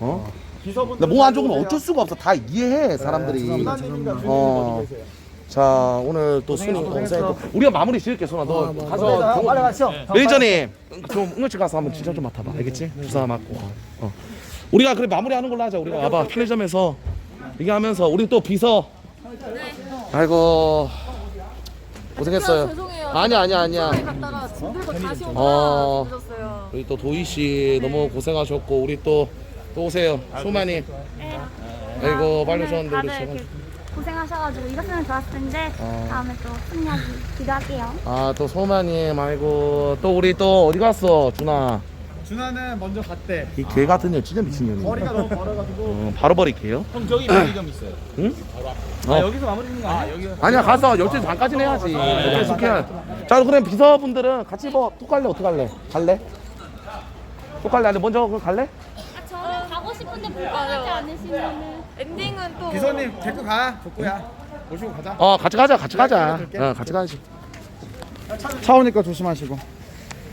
어? 근데 몸 안 좋으면 어쩔 수가 없어. 다 이해해 사람들이. 누나님인가 주님님가 어. 자 오늘 또 순위 고생했고 우리가 마무리 지을게 손아 너 가서 어, 빨리 가시죠. 매니저님 좀 응원치 가서 한번 진짜 좀 맡아봐 알겠지? 주사 맞고 어. 우리가 그래 마무리하는 걸로 하자 우리가 와봐 편의점에서 이게 하면서 우리 또 비서 아이고 고생했어요 죄송해요. 아니야 아니야 아니야 집에 갔다가 짐 들고 다시 오느라 어. 늦었어요. 우리 또 도희 씨 너무 고생하셨고 우리 또 또 오세요 소만이 아이고 빨리 오셨는데 우리 다들 이렇게 고생하셔가지고 이겼으면 좋았을 텐데 어. 다음에 또 승리하기 기도할게요. 아 또 소만이 아이고 또 우리 또 어디 갔어 준아 준하는 먼저 갔대. 이 개 같은 년 진짜 미친년이네 머리가 너무 멀어가지고. 어, 바로 버릴게요 형 저기 편의점 있어요. 응? 아 어. 여기서 마무리 짓는 거 아니야? 여기 아니야 가서 12시 반까지는 해야지 계속 해야 자 그럼 비서분들은 같이 뭐또 갈래 어떻게 갈래? 갈래? 또 갈래? 아니 먼저 갈래? 싶은데 불편하지 않으시면은 엔딩은 또 비서님 데리고 가. 복구야. 모시고 가자. 어 같이 가자 같이 가자 어 같이 가야지 차 오니까 조심하시고.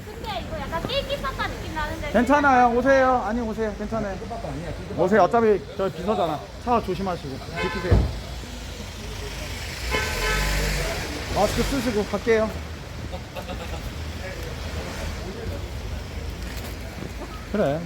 근데 이거 약간 낄끼빠빠 느낌 나는데 괜찮아요. 오세요. 아니 오세요. 괜찮아요. 오세요. 어차피 저 비서잖아. 차 조심하시고. 지키세요. 마스크 쓰시고 갈게요. 그래.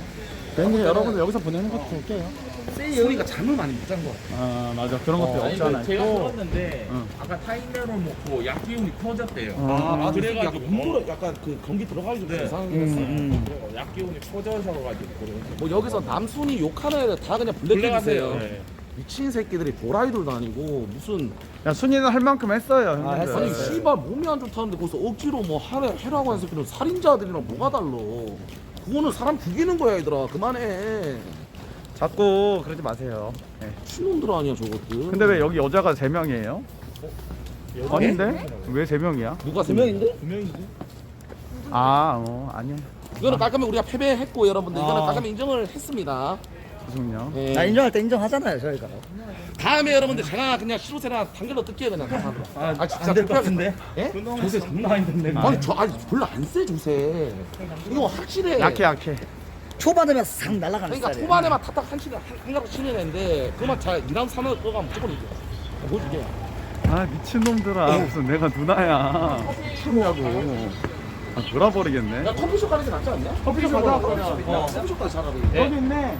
괜히 여러분들 여기서 보내는 것도 웃겨요. 소리가 잠을 많이 못잔거 같아 아 맞아 그런 것도 아니, 없잖아요. 제가 또 들었는데 응. 아까 타임레를 먹고 약 기운이 퍼졌대요. 아, 아 그래가지고 약간 눈물을 약간 그 경기 들어가기 좀 네. 음, 했어 음. 어, 약 기운이 퍼져서가지고 뭐 여기서 남순이 욕하는 애들 다 그냥 블랙해주세요 블랙하세요. 네. 미친 새끼들이 도라이들도 아니고 무슨 야 순이는 할 만큼 했어요. 형님들. 아니 씨발 몸이 안 좋다는데 거기서 억지로 뭐 하래, 해라고 하는 새끼는 살인자들이랑 뭐가 달라 그거는 사람 죽이는 거야 얘들아 그만해 자꾸 그러지 마세요. 네. 신놈들 아니야 저것들 근데 왜 여기 여자가 세 명이에요? 아닌데? 왜세 명이야? 누가 세 명인데? 두 명이지. 아, 어, 아니야. 이거는 깔끔히 우리가 패배했고 여러분들 이거는 아. 깔끔히 인정을 했습니다 죄송해요. 예. 나 인정할 때 인정하잖아요 저희가 다음에 여러분들 제가 그냥 시로세나 단결로 뜰게요 그냥 다. 아, 진짜 안될것 불편해. 같은데 예? 요새 존나 힘든데. 아니 저 아니 별로 안세 조세 이거 확실해 약해, 약해. 초반에만 싹 날아가는 그러니까 스타일이에요 초반에만 탁탁 한 치는 한, 한 가닥 치는 애인데 그만 잘 2라운드 3라운드 거가 무조건 이겨 뭐 이게 아, 미친놈들아. 무슨 내가 누나야. 미쳤냐고. 아, 돌아버리겠네. 야 커피숍 가는 게 낫지 않냐? 커피숍 가자, 그러면. 어 커피숍 가서 차라리 여기 있네.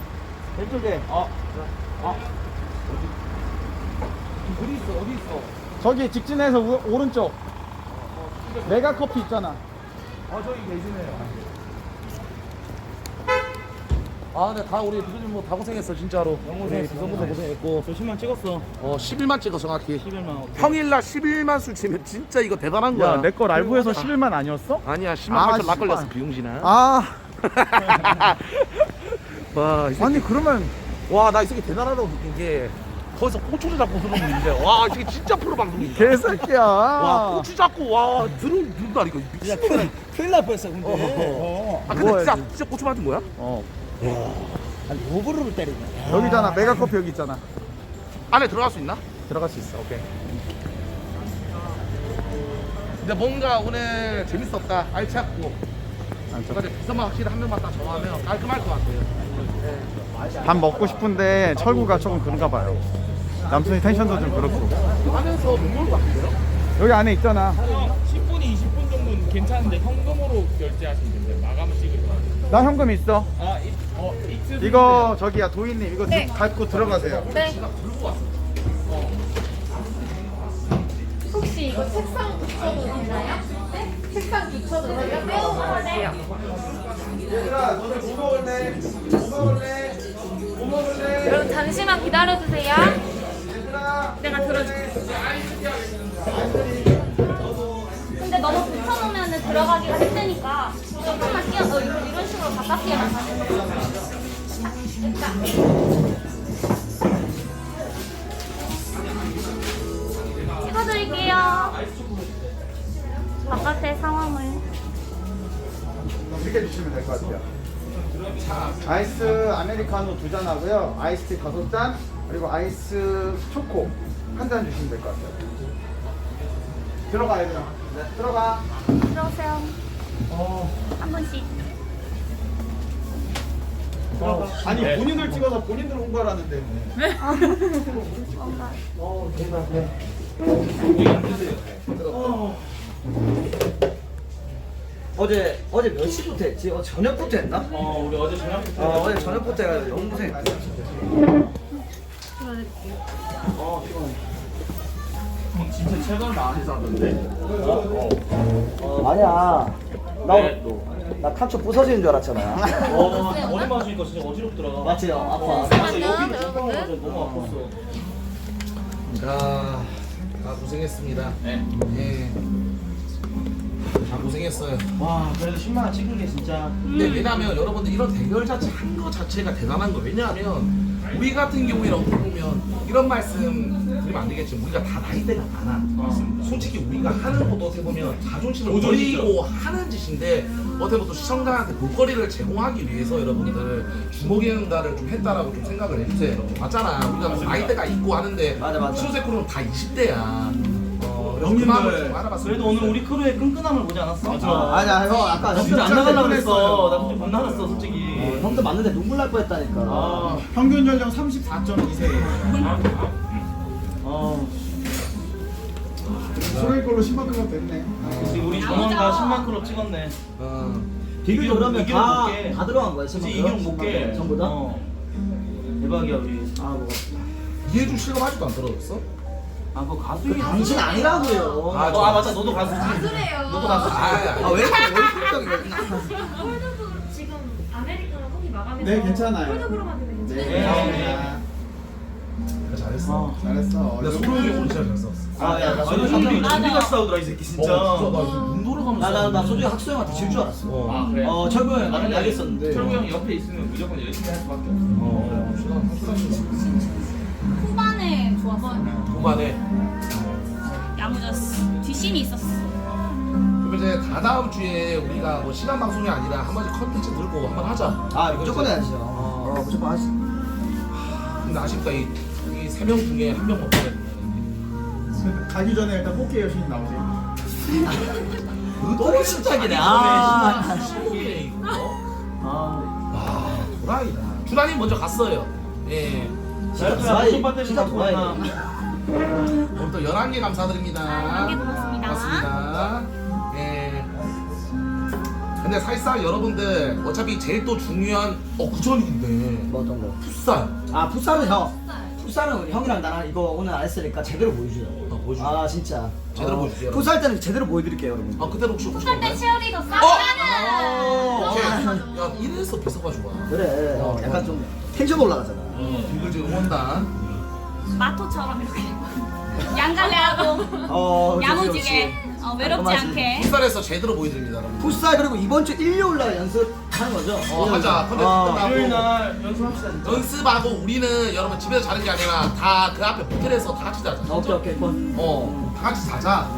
왼쪽에. 어. 어디 있어 어디 있어 저기 직진해서 우, 오른쪽. 메가 커피 있잖아. 아 저기 계시네요 아 근데 다 우리 비서님 뭐다 고생했어 진짜로 우리 비서분도 고생했고 저 10만 찍었어. 어 11만 찍어 정확히 11만. 평일날 11만 수 치면 진짜 이거 대단한 거야 야, 내 거 라이브에서 11만 아니었어? 아니야 10만 아, 8천 락 걸렸어 10만. 비용신아 아, 와, 이 새끼, 아니 그러면 와, 나 이 새끼 대단하다고 느낀 게 거기서 고추를 잡고 들어오는데 와, 이 새끼 진짜 프로 방송이다. 개새끼야. 와, 고추 잡고 와, 들어온다니까 미친놈이야. 큰일 날 뻔했어 근데 어. 아, 근데 진짜 누워야지. 진짜 고추 맞은 거야? 어. 아니 오버를 때리네 여기잖아. 메가 커피 여기 있잖아. 안에 들어갈 수 있나? 들어갈 수 있어. 오케이. 근데 뭔가 오늘 재밌었다. 알찼고. 뭔가 이제 비서만 확실히 한 명만 딱 정하면 깔끔할 것 같아요. 밥 먹고 싶은데 철구가 조금 그런가 봐요. 남순이 텐션도 좀 그렇고. 하면서 못 먹을 것 같은데요? 여기 안에 있잖아. 10분, 20분 정도는 괜찮은데 현금으로 결제하시면 됩니다. 마감을 찍을 거. 나 현금 있어. 아, 이, 어, 익스. 이거 저기야 도희님 이거 네. 갖고 들어가세요. 네. 혹시 이거 책상 붙여도 되나요? 네? 책상 붙여도 되나요? 떼어볼게요. 얘들아 너네 무거울래? 무거울래? 무거울래? 여러분 잠시만 기다려주세요. 얘들아. 내가 들어줄게. 근데 너무 붙여놓으면 들어가기가 힘드니까 조금만 끼워 어, 이런, 이런 식으로 가깝게 나가는 찍어드릴게요. 바깥의 상황을. 이렇게 주시면 될 것 같아요. 아이스 아메리카노 두 잔 하고요. 아이스티 다섯 잔 그리고 아이스 초코 한 잔 주시면 될 것 같아요. 들어가 얘들아. 네, 들어가. 들어오세요. 한 분씩. 아니 본인을 찍어서 본인들 홍보하라는데. 어 제 어제 몇 시부터 했지? 어 저녁부터 했나? 어 우리 어제 저녁부터 어 어제 저녁부터 해가지고 너무 고생했어. 진짜 최근 많이 사던데. 어 아니야. 나나 타초 부서지는 줄 알았잖아. 어 머리 맞으니까 진짜 어지럽더라. 맞지? 어, 아파. 맞아 여기도 조금만 너무 아팠어. 자, 다 고생했습니다. 네. 예. 다 고생했어요. 와 그래도 10만 원 찍은 게 진짜. 근데 왜냐면 여러분들 이런 대결 자체 한 거 자체가 대단한 거 왜냐하면 우리 같은 어떻게 보면 이런 말씀 드리면 안 되겠지만 우리가 다 나이대가 많아. 솔직히 우리가 하는 것도 어떻게 보면 자존심을 버리고 하는 짓인데 어떻게 보면 또 시청자한테 볼거리를 제공하기 위해서 여러분들 주먹의 응가를 좀 했다라고 좀 생각을 해주세요. 여러분. 맞잖아. 우리가 뭐 나이대가 있고 하는데 맞아, 맞아. 신세크로는 다 20대야 어, 그 알아봤으면 그래도 오늘 우리 크루의 끈끈함을 보지 않았어? 어, 아니야 형 아까 나 진짜 안 나가려고 그랬어. 나 진짜 못 나갔어 솔직히. 형도 맞는데 눈물 날 뻔했다니까. 아, 평균 연령 34.2세. 아, 소리 걸로 10만 클럽 됐네. 지금 우리 전원가 10만 크로 찍었네. 어. 비교 그러면 다. 다 들어간 거야 진짜 10만 이기록 못 깨. 전부 다? 어. 대박이야 우리. 아 뭐가 이해준 실감 아직도 안 떨어졌어? 아, 그 가수 그 당신 아니라고요. 아, 너, 아 맞아, 너도 아, 가수. 가수래요. 너도 가수. 아왜 아, 아. 이렇게 월급적이야? 홀더브로 지금 아메리카노 커피 마감해서 네, 괜찮아요. 홀더브로 만들면 괜찮아요. 잘했어. 잘했어. 나 소름이 오늘 알았어. 아, 야, 나 소름이 소름이 같이 싸우더라, 이 새끼, 진짜. 어, 진짜 나눈 돌아가면서. 나, 나, 나 솔직히 학수 형한테 질 줄 알았어. 어. 어, 아, 그래? 어, 철구 형 나랑 나겠었는데. 철구 형 옆에 있으면 무조건 열심히 할 수밖에 없어. 어, 어. 도만에 야무졌어. 뒷심이 있었어. 그럼 이제 다 다음 주에 우리가 뭐 시간 방송이 아니라 한 번씩 컨텐츠 들고 한번 하자. 아 무조건 해야죠. 어, 어 무조건 하지. 근데 아쉽다. 이세 명 중에 한 명 못 보겠네 가기 전에 일단 뽑기 여신 나오세요. 너무 심장이네. 아, 신곡이네 이거. 아, 도라이다. 주단이 먼저 갔어요. 예. 진짜 진짜 도라이 무슨 밭에서 진짜 도라이 오늘 또 11개 감사드립니다. 11개 고맙습니다. 고맙습니다. 예. 근데 사실상 여러분들 어차피 제일 또 중요한 어 그전이 있네. 뭐 어떤 거? 풋살. 아 풋살은 형 풋살은 형이랑 나랑 이거 오늘 안 했으니까 제대로 보여주죠 어, 보여주죠. 아 진짜 제대로 어, 보여주세요. 풋살 때는 제대로 보여드릴게요 여러분 아 그대로 혹시 혹시 할때 없나요? 치어리더 어! 싸가는. 오케이. 야 이래서 비서가 좋아. 그래 어, 약간 좀 텐션 올라가잖아 빙글즈 응원단. 마토처럼 이렇게 양갈래하고 어 야무지게 그렇지. 어, 외롭지 깔끔하지. 않게. 풋살에서 제대로 보여드립니다, 여러분. 풋살 그리고 이번 주 일요일 날 연습하는 거죠? 어, 하자. 컨텐츠 어. 끝나고. 일요일 날 연습합시다 진짜. 연습하고 우리는 여러분 집에서 자는 게 아니라 다 그 앞에 모텔에서 다 같이 자자. 오케이 오케이 번 어, 다 같이 자자.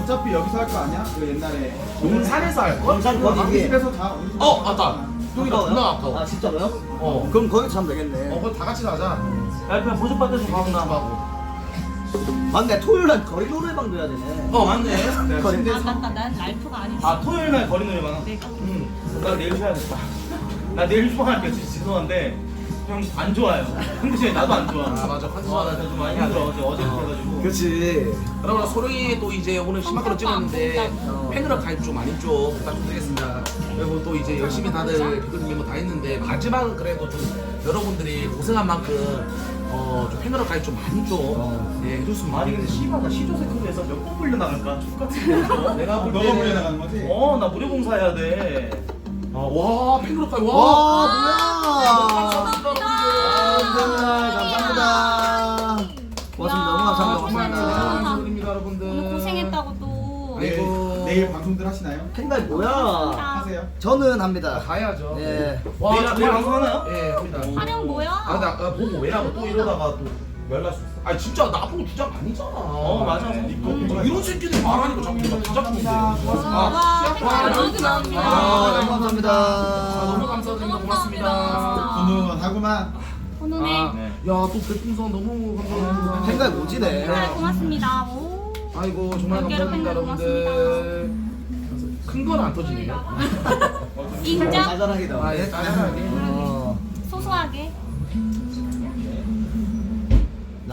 어차피 여기서 할 거 아니야? 그 옛날에. 용산에서 할 걸? 영상 우리 거기 위에 집에서 자. 우리 집에서 어, 자. 맞다. 여기가 존나 아 아까워. 진짜로요? 어. 그럼 거기서 자면 되겠네 어, 그럼 다 같이 자자. 야 보조 밭에서 가고 나. 하고. 맞네 토요일 날 거리 노래방도 해야 되네 어, 맞네. 내가 거리 아, 난, 난 랄프가 아니지. 아 토요일 날 거리 노래방. 내가. 응. 나 내일 쉬어야겠다. 나 내일 휴방할게요. 진짜 죄송한데 형안 좋아요. 근데 나도 안 좋아. 아, 맞아. 컨디션 아, 나좀 많이 힘들어. 어제 어제 해가지고. 그렇지 여러분, 소룡이 또 이제 오늘 10만 원 찍었는데 어. 팬으로 가입 좀 많이 좀 부탁 좀 드리겠습니다. 그리고 또 이제 열심히 다들 비글님 멤버 다 했는데 마지막은 그래도 좀 여러분들이 고생한 만큼 어, 좀 팬으로 가입 좀 많이 좀 어. 예, 해줬으면 아니 근데 씨발 나 시조새 크루에서 몇번 불려 나갈까? 죽같은 거. 내가 볼 너가 때는- 물려 나가는 거지? 어, 나 무료 봉사 해야 돼. 아, 와, 가입 와. 와 감사합니다. 뭐야 감사합니다 고맙습니다 너무 아, 감사합니다 고맙습니다 감사드립니다, 여러분들. 오늘 고생했다고 또. 내일, 아이고. 내일 방송들 하시나요? 팬가이 뭐야 하세요? 저는 아, 합니다 가야죠. 예 와, 내일 내일 방송하나요? 예, 합니다. 촬영 뭐야? 아, 나 아, 보고 왜냐고 또 이러다가 또 연락 수 있어. 아, 진짜 나보고 주작 아니잖아. 어, 맞아. 어, 이런 새끼들 말하니까 자꾸 내가 주작인데. 아, 와, 와, 너무 감사합니다. 아, 너무 아, 감사합니다 너무 감사드립니다. 고맙습니다. 분운하구만. 훈훈해. 아, 네. 야, 또 별풍선 너무 감사합니다. 팬가이 모지네 네, 고맙습니다. 오. 아이고, 정말 감사합니다, 여러분들. 큰 건 안 터지네요. 인정? 자잘하게 아, 나오네 예, 짜잘하게. 어. 소소하게.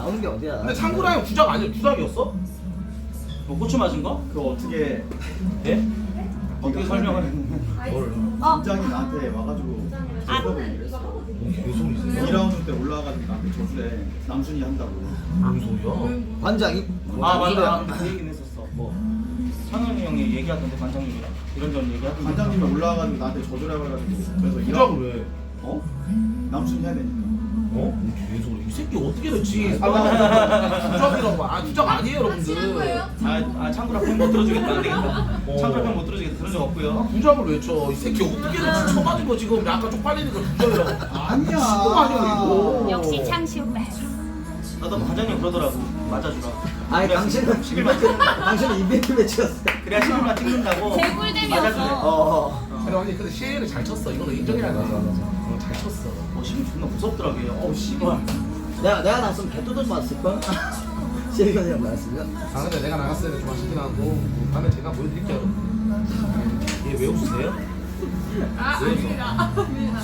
나오는 게 어디야? 근데 창구랑 주작 아니야 주작이었어? 뭐 고추 맞은 거? 그거 어떻게 예? 어떻게 설명을 해? 어, 팀장이 나한테 와가지고 아, 2라운드 때 올라와가지고 나한테 줬대 남순이 한다고 뭔 소리야? 관장이 아 맞아 그 얘기는 했었어 뭐 창현이 형이 얘기하던데 관장님이랑 이런저런 얘기하던데 관장님이 올라와가지고 나한테 줘주라고 해가지고 그래서 주작을 2라운드 왜? 어? 남순이 해야 되니까 어? 이 새끼 어떻게 됐지? 주작이라고 아 주작 아니에요 여러분들. 아, 아 창구랑 편못 들어주겠다. 안 되겠다. 창구랑 편못 들어주겠다. 그런 적 없고요. 주작을 왜 쳐? 이 새끼 어떻게 됐지? 쳐맞은 거 지금 약간 쪽팔리니까 주작이라고. 아니야. 시고 아니야 이거? 역시 창시 오빠. 나도 관장님 그러더라고. 맞아주라. 아니 그래야 당신은 11만 당신은 이벤트 매치였어. 그래야 11만 찍는다고. 개꿀잼이었어. 맞아주래. 어. 아니 아니 근데 시에를 잘 쳤어. 이거는 인정해야 돼 어, 잘 쳤어. 어 시기 존나 무섭더라고요 어우 씨발 내가 내가 나왔으면 개뚜들 맞았을 걸. 시혜견이랑 나왔으면. 아 근데 내가 나갔을 때좀 아쉽긴 하고 다음에 제가 보여드릴게요 얘왜 웃으세요? 아 아닙니다 아닙니다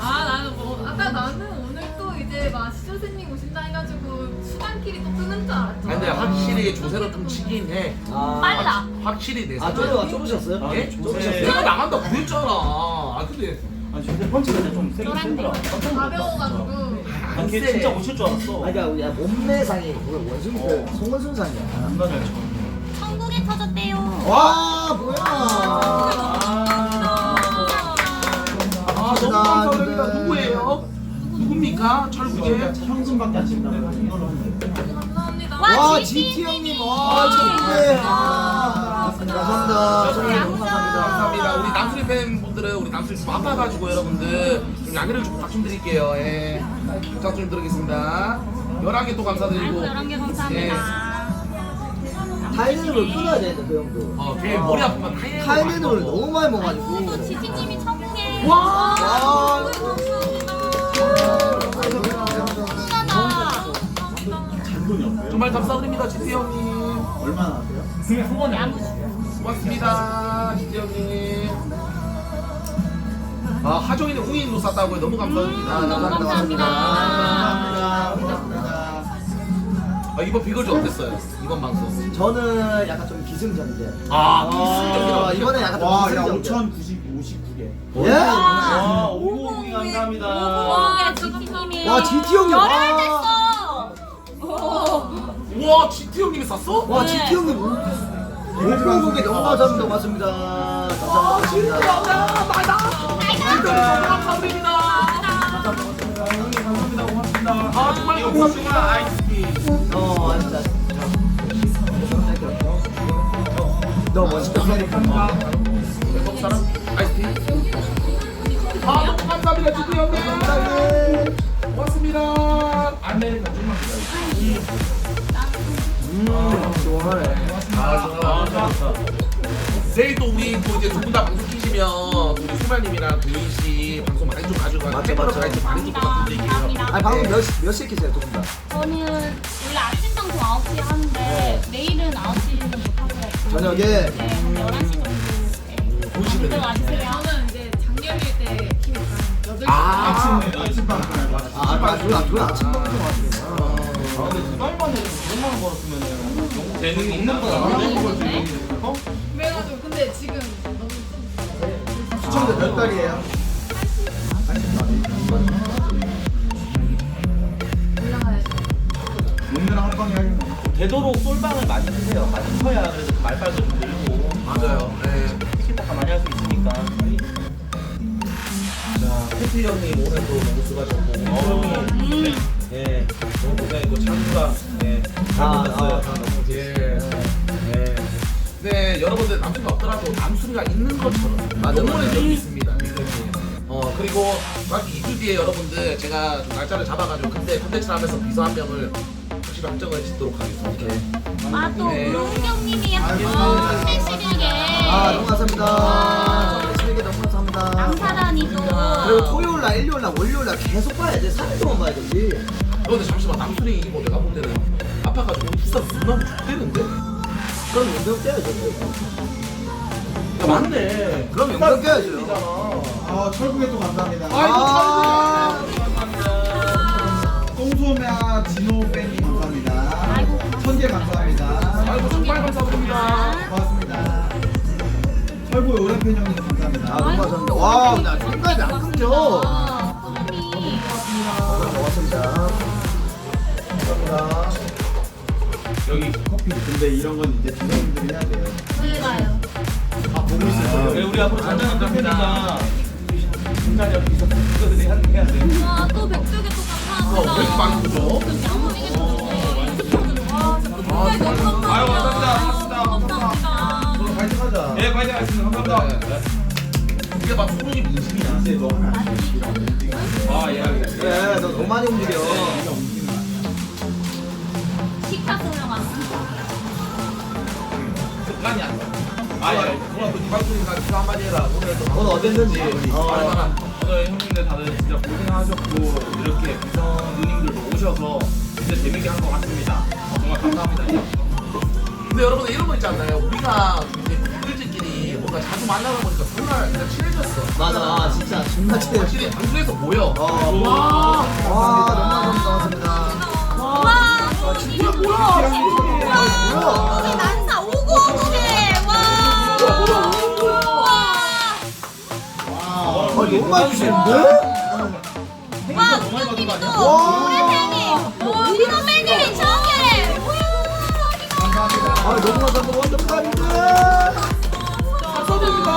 아 나는 뭐 아까 나는 오늘 또 이제 막 시조생님 오신다 해가지고 수단끼리 또 뜨는 줄 알았죠 아니 근데 확실히 조세로 좀 치긴 해 아. 빨라. 확실히 내아 생각에. 쪼르 쪼르셨어요? 아, 예? 조세. 내가 나간다 그랬잖아 아 근데 아니 저거 펀치가 진짜 좀 세긴 노란데. 세더라 깜짝 놀랐다 가벼워가지고 아니 걔 세. 진짜 못 칠 줄 알았어 아니 그러니까 야 몸매상이 원숭이 그 송원순상이야. 존나 잘 쳐. 천국에 터졌대요. 와 뭐야? 아 너무 감사드립니다 누구예요? 누굽니까? 철구제 형순밖에 안 친다고 이걸로 하는데 감사합니다 와 GT 형님 와 정말. 아 감사합니다. 선생님 너무 감사합니다. 감사합니다 우리 남수리 팬분들은 우리 남수리 좀 아파가지고 여러분들 좀 양해를 좀 부탁 좀 드릴게요 예 부탁 좀 드리겠습니다 11개 또 감사드리고 아이고, 여러 개 예. 감사합니다. 타이레놀 끊어야 되는데 그 형도. 어, 걔 머리 아프면 타이레놀 타이레놀을 많이 먹어. 너무 많이 먹어가지고. 또 지티님이 천국에. 와! 와. 감사합니다. 정말 감사드립니다 지태 형님 얼마나 하세요? 고맙습니다 형님 아 하정이는 우인도 쌌다고요 너무 감사드립니다 음, 너무 감사합니다. 감사합니다. 아, 이번 비거즈 어땠어요? 이번 방송 저는 약간 좀 기승전결. 아 아, 이번에 약간 좀 와 야 기승전결. 5,059개 예? 와 오고오기 감사합니다 와, 지티님이. 와, GT 형님, 열혈 와. 됐어. 오. 와 지태 형님이 쌌어? 와, 네. GT 형님. 오픈국에 너무 감사합니다. 고맙습니다. 감사합니다. 감사드립니다 아 정말 감사합니다 아이스티 어, 진짜. 너 멋있다. 한국 사람 아이스티 아 너무 감사합니다 지태 형님 고맙습니다 안내니까 좀만 기다려 음, 시원하네. 아 좋아 내일 또 우리 또 이제 두 분 다 방송 키시면 우리 수마님이랑 도인 씨 방송 많이 좀 가지고 맞죠, 팬클럽 맞죠. 많이 좀 많이 좀 감사합니다. 부탁드릴게요. 아니, 방금 몇, 시- 몇 시에 키세요, 두 분 다? 저는 원래 아침 방송 9시에 하는데 내일은 9시는 못 하고 저녁에? 네, 11시 정도 네. 보시면 많이들 와주세요 저는 이제 장기일 때 키니까 8시 아 아침방 그날 아, 아, 둘, 아, 둘 아침 방송 왔구나. 아 근데 두달 만에 그런 만 벌었으면은 재능이 있는 거야. 어? 그래가지고 근데 지금 너무 좀 시청자 몇 달이에요? 올라가야지 오늘 한 방에 하는 거 되도록 솔방을 많이 드세요. 많이 쳐야 그래도 말빨도 좀 늘고. 맞아요. 네. 티키타카 많이 할 수 있으니까. 자 패티 형님 오늘도 너무 수고하셨고. 형님 예 너무 고생했고 찬우가 예 아, 잘 아, 못했어요. 예 예. 네 여러분들 남순이 없더라도 남순이가 있는 것처럼 맞아, 응원해 맞아. 줄수 있습니다. 어 그리고 막 2주 뒤에 여러분들 제가 좀 날짜를 잡아가지고 그때 컨텐츠를 하면서 비서 한 명을 확실히 확정을 짓도록 하겠습니다 아또 네. 우롱경님이 아이고, 어, 71개 아, 너무 감사합니다. 정말 게 너무 감사합니다. 남사단이 또 그리고 토요일 날, 일요일 날, 월요일 날 계속 봐야 돼. 3일 동안 봐야. 너 근데 잠시만 남순이 이거 내가 볼 때는 아파가지고 부산 눈나무 죽대는데? 그럼 용병 떼야죠. 야, 아, 맞네. 그럼 용병 떼야죠. 아 철국에 또 아, 감사합니다. 아, 똥소매 진호배님 감사합니다. 천재 감사합니다. 아이고 정말 감사합니다. 고맙습니다. 철구 요래팬 형님 감사합니다. 아, 너무 감사합니다. 와, 나 지금까지 안 끊겨. 여기 커피. 근데 이런 건 이제 주민들이 해야 돼요. 왜 가요? 아 보고 있어요. 네, 우리 앞으로 잔잔한 카페니까 중간에 여기서 그거들이 해야 돼. 와, 또 백조개 또 감사합니다. 왜 이렇게 많이 감사합니다. 아유, 감사합니다. 감사합니다. 파이팅 하자. 예, 파이팅 하겠습니다. 감사합니다. 이게 막 소름이 무심이야. 이제 너 하나. 아, 예, 알겠습니다. 그래, 너 너무 많이 움직여. 안 돼. 아, 예. 누나 그그 한마디 해라. 오늘 어땠는지. 어. 오늘 형님들 다들 진짜 고생하셨고 이렇게 비선 누님들도 오셔서 진짜 재밌게 한 것 같습니다. 정말 감사합니다. 근데 여러분들 이런 거 있지 않나요? 우리가 이제 팬들끼리 뭔가 자주 만나다 보니까 정말 그냥 친해졌어. 맞아, 아, 진짜 존나 친해. 확실히 방송에서 보여. 어. 와. 와, 너무 감사합니다. 와, 이게 뭐야? 우리 난사 오고 오고해. 와. 아, 너무 많이 주시는데? 와, 우주님이 또 우리 팬이 민호 팬님이 정해. 아, 너무 감사합니다. 팬인데. 감사합니다.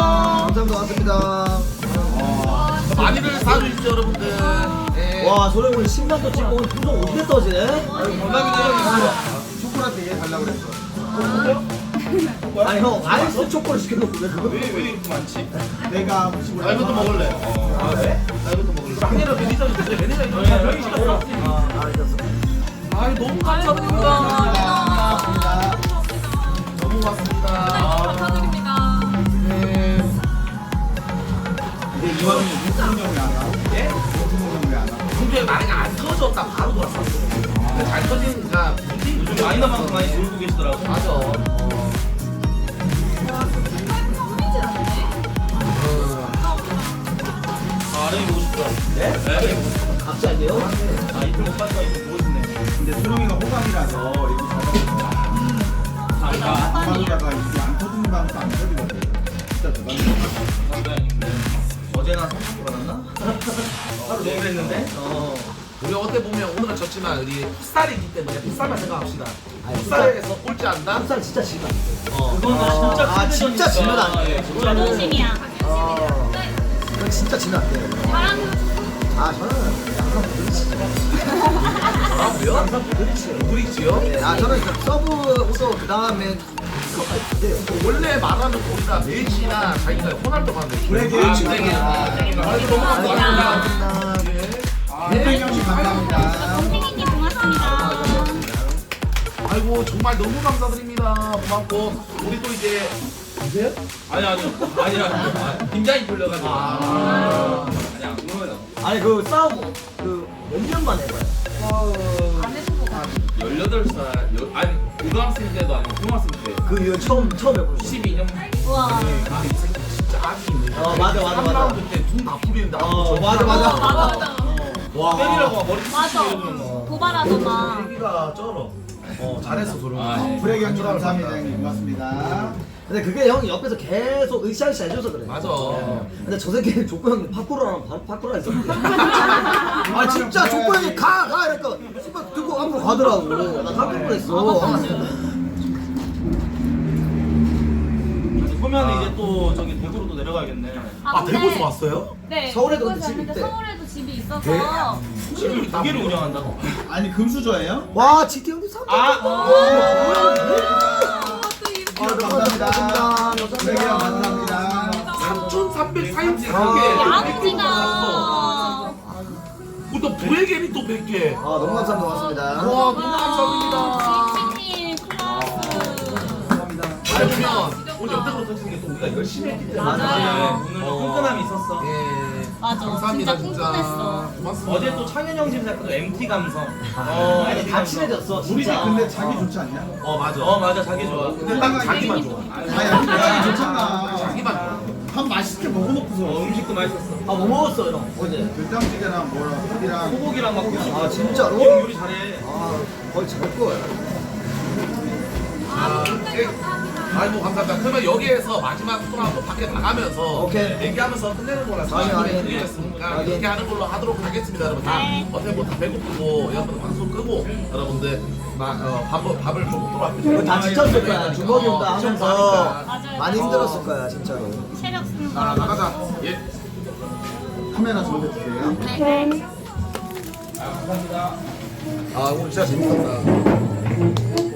감사합니다. 감사합니다. 많이들 사주십시오, 여러분들. 예. 와, 소령 오늘 10년도 찍고 오늘 표정 어떻게 떠지네? 감사합니다. 초콜릿 얘 달라고 그랬어. 아니, 형, 아이스 초코를 시켜놓고 왜 그거? 왜, 왜 이렇게 많지? 내가 하고 싶은 나 이것도 먹을래. 아, 네? 나 이것도 먹을래. 막내로 매니저 주세요. 매니저 이거 네, 저희 시켰어. 아, 알겠어. 아유, 너무 감사드립니다. 너무 고맙습니다. 감사드립니다. 이제 이왕이 무슨 형이 안 와? 예? 무슨 형이 안 와? 평소에 많이 안 터졌다 바로 돌았었어. 근데 잘 터지니까? 요즘 마이너 방송 많이 돌고 계시더라고. 맞아. 어. 아, 아름이 보고 싶더라고. 네? 네, 보고 싶어. 갑자기요? 아, 이틀 못 봤다. 이거 보고 싶네. 근데 수롱이가 호감이라서 이렇게 잡아주니까 감사합니다. 호감이라가 이게 안 터지는 방송 안 터지거든. 진짜 대단해. 감사합니다, 형님들. 어제나 선물 받았나? 하루 종일 했는데? 어. 우리 어떻게 보면 오늘은 졌지만 우리 풋살이기 때문에 풋살만 생각합시다. 아니, 풋살에서 꼴찌 안다? 한살 진짜 지가. 어. 그거는 진짜 아, 큰 진짜 대전이니까. 지면 안 돼. 예, 그거는 자존심이야. 어. 그건 진짜 지면 안 돼. 잘하는 아, 저는 항상 부딪히죠. 아, 왜요? 항상 부딪히요. 브릿지요? 네, 아, 저는 그 서브 우도 그 다음에 네. 원래 말하는 우리가 메시나 자기가 호날두 봤는데 브레이크. 아, 브레이크. 아, 이거 너무 감사합니다. 형님 감사합니다. 선생님 고맙습니다. 아이고 정말 너무 감사드립니다. 고맙고 우리 또 이제? 아니, 아니요. 아니야. 아, 긴장이 풀려가지고. 아. 아니, 안 그래요. 아니, 그 싸우고 그몇 년만 해봐요. 안 가. 18살, 여, 아니, 고등학생 때도 아니고 중학생 때. 그 이후 처음, 처음 해보는 거. 12년. 우와. 아, 이 새끼 진짜 아기 있네. 어, 맞아, 맞아, 맞아. 3라운드 때눈다 뿌리는데 어, 맞아, 맞아. 맞아, 맞아. 와. 때리라고 막 머리 맞아. 거. 도발하더만. 얘기가 쩔어. 어 잘했어 소름. 아, 예. 브레이크 형님 감사합니다 형님 고맙습니다. 근데 그게 형이 옆에서 계속 으쌰으쌰 해줘서 그래. 맞아. 근데 저 새끼는 족구 형이 파쿠르 하면 바로 파쿠르 했었는데. 아 진짜 족구 형이 가! 가! 이러니까 씨발 듣고 앞으로 가더라고. 나 깜짝 놀랐어. 보면 이제 또 저기 대구로 또 내려가야겠네. 아 근데- 대구에서 왔어요? 네. 서울에도 집이 있대. 서울에도 집이 있어서. 집을 두 개를 운영한다고. 아니 금수저예요? 와 GT 형님 삼 아, 또 이렇게. 아, 감사합니다. 브레이크 형 감사합니다. 3,340개. 야무지가. 또 브레이크이 또 100개. 아 너무 감사합니다. 고맙습니다. 와 너무 감사합니다. 지치님 플러스. 아니면 오늘 역대로 터지는 게또 우리가 열심히 했기 때문에. 맞아요. 오늘 좀 끈끈함이 있었어. 예. 맞아. 감사합니다 진짜 진짜. 끈끈했어. 고맙습니다. 어제 또 창현 형 집 살펴도 MT 감성. 어, 아니 MT 다. 친해졌어. 우리 집 진짜. 근데 자기 좋지 않냐? 어 맞아. 어 맞아 자기 좋아. 근데 딱 자기만 좋아. 아니 자기 좋잖아. 자기만 좋아. 밥 맛있게 어, 먹어놓고서 음식도 맛있었어. 아 뭐 먹었어 형 어제? 된장찌개랑 뭐랑 고기랑 소고기랑 막 아 진짜로? 형 요리 잘해. 아 거의 잘 거야. 아, 감사합니다. 아이고 감사합니다. 그러면 여기에서 마지막 토론하고 밖에 나가면서 오케이. 얘기하면서 끝내는 거라서 아니, 아니, 아니. 드리겠습니까? 아니. 이렇게 하는 걸로 하도록 하겠습니다, 여러분. 다 어떻게 뭐다 배고프고 여러분 방송 끄고 여러분들 마, 어, 밥을 밥을 좀 먹도록 합니다. 다 지쳤을 거야. 주먹이 온다 하면서 맞아요. 많이 힘들었을 거야 진짜로. 체력 쓰는 아, 거. 나가자. 예. 카메라 전대 주세요. 네. 아 오늘 진짜 재밌었다.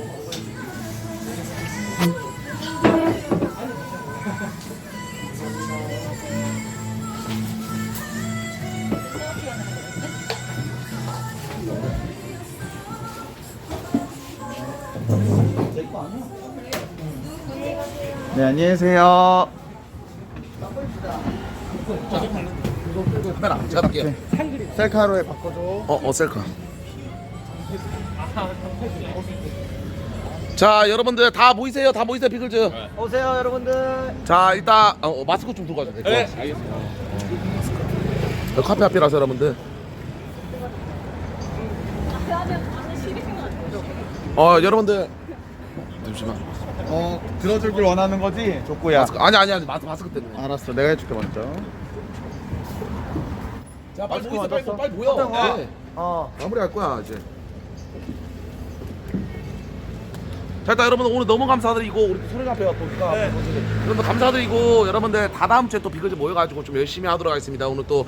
네, 안녕히 계세요. 카메라 제가 할게요. 셀카로에 바꿔줘. 어, 어 셀카. 자 여러분들 다 모이세요 다 모이세요 피글즈 오세요 여러분들. 자 일단 어, 어, 마스크 좀 들고 가자 네 알겠습니다 어, 카페 앞이라서 여러분들 어 여러분들 잠시만 어, 들어주길 원하는 거지? 족구야. 마스크 아니 아니 아니 마스크, 마스크 때문에 알았어, 내가 해줄게 먼저. 자 빨리 마스크 모이세요 빨리, 맞았어? 빨리 모여 와. 네. 어. 마무리할 거야 이제. 자 일단 여러분 오늘 너무 감사드리고 우리 소리 카페가 또 기가 네. 여러분들 감사드리고 여러분들 다 다음 주에 또 비글즈 모여가지고 좀 열심히 하도록 하겠습니다 오늘 또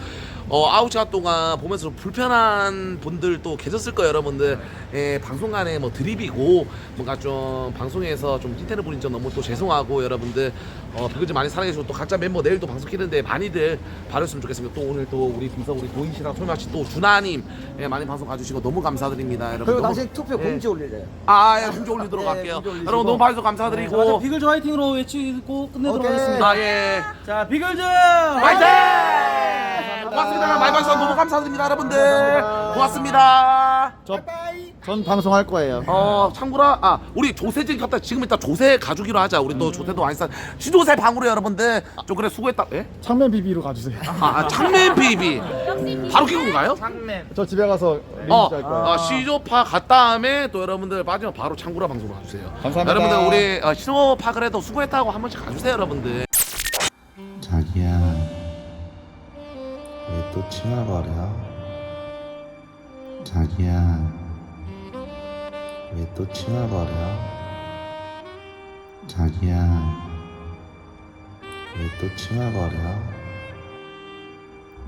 어, 아홉 시간 동안 보면서 좀 불편한 분들 또 계셨을 거예요 여러분들 예, 방송간에 뭐 드립이고 뭔가 좀 방송에서 좀 찐텐을 부린 점 너무 또 죄송하고 여러분들 어, 비글즈 많이 사랑해주고 또 각자 멤버 내일 또 방송 키는데 많이들 봐줬으면 좋겠습니다 또 오늘 또 우리 비서 우리 도인 씨랑 소마 씨 또 준하님 예, 많이 방송 가주시고 너무 감사드립니다 여러분 그리고 너무- 나중에 투표 예. 공지 올릴래요. 아, 예, 공지 올리도록 네, 할게요. 공지 올리시고. 여러분 너무 봐주셔서 감사드리고. 비글즈 화이팅으로 외치고 끝내도록 오케이. 하겠습니다. 아, 예. 자, 비글즈 화이팅! 고맙습니다. 마이방송 너무 감사드립니다, 여러분들. 고맙습니다. 전 방송할 거예요. 어, 참고라, 아, 우리 조세진 갔다 지금 일단 조세 가주기로 하자. 우리 또 조세도 많이 싼. 시조세 방으로 여러분들. 좀 그래, 수고했다. 예? 창맨 비비로 가주세요. 아, 아 창맨 비비. 바로 끼고인가요? 저 집에 가서 리뷰 어, 거예요. 어, 시조파 갔 다 음에 또 여러분들 빠지면 바로 창구라 방송으로 가주세요. 감사합니다. 여러분들 우리 어, 신호파 그래도 수고했다고 한 번씩 가주세요, 여러분들. 또 치마버려? 자기야 왜 또 치마버려? 자기야 왜 또 치마버려?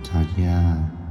자기야